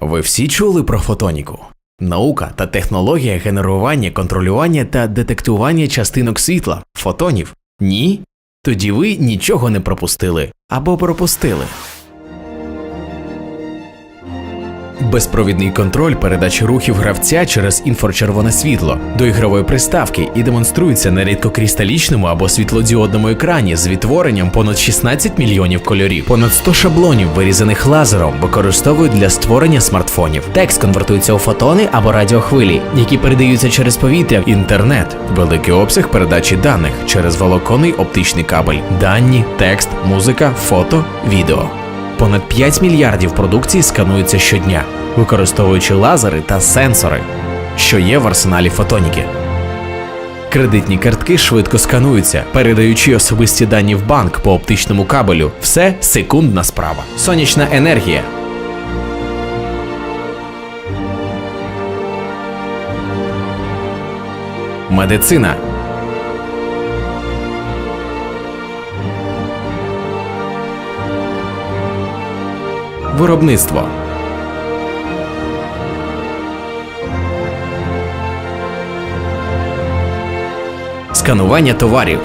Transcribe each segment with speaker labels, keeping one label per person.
Speaker 1: Ви всі чули про фотоніку? Наука та технологія генерування, контролювання та детектування частинок світла, фотонів? Ні? Тоді ви нічого не пропустили або пропустили. Безпровідний контроль передачі рухів гравця через інфрачервоне світло до ігрової приставки і демонструється на рідкокристалічному або світлодіодному екрані з відтворенням понад 16 мільйонів кольорів. Понад 100 шаблонів, вирізаних лазером, використовують для створення смартфонів. Текст конвертується у фотони або радіохвилі, які передаються через повітря, інтернет, великий обсяг передачі даних через волоконний оптичний кабель, дані, текст, музика, фото, відео. Понад 5 мільярдів продукції скануються щодня, використовуючи лазери та сенсори, що є в арсеналі фотоніки. Кредитні картки швидко скануються, передаючи особисті дані в банк по оптичному кабелю. Все секундна справа. Сонячна енергія. Медицина. Виробництво. Сканування товарів.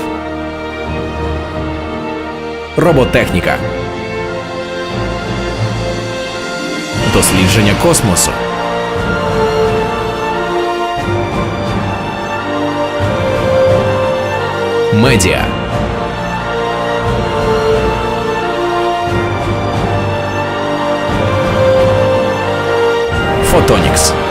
Speaker 1: Роботехніка. Дослідження космосу. Медіа. Фотонікс.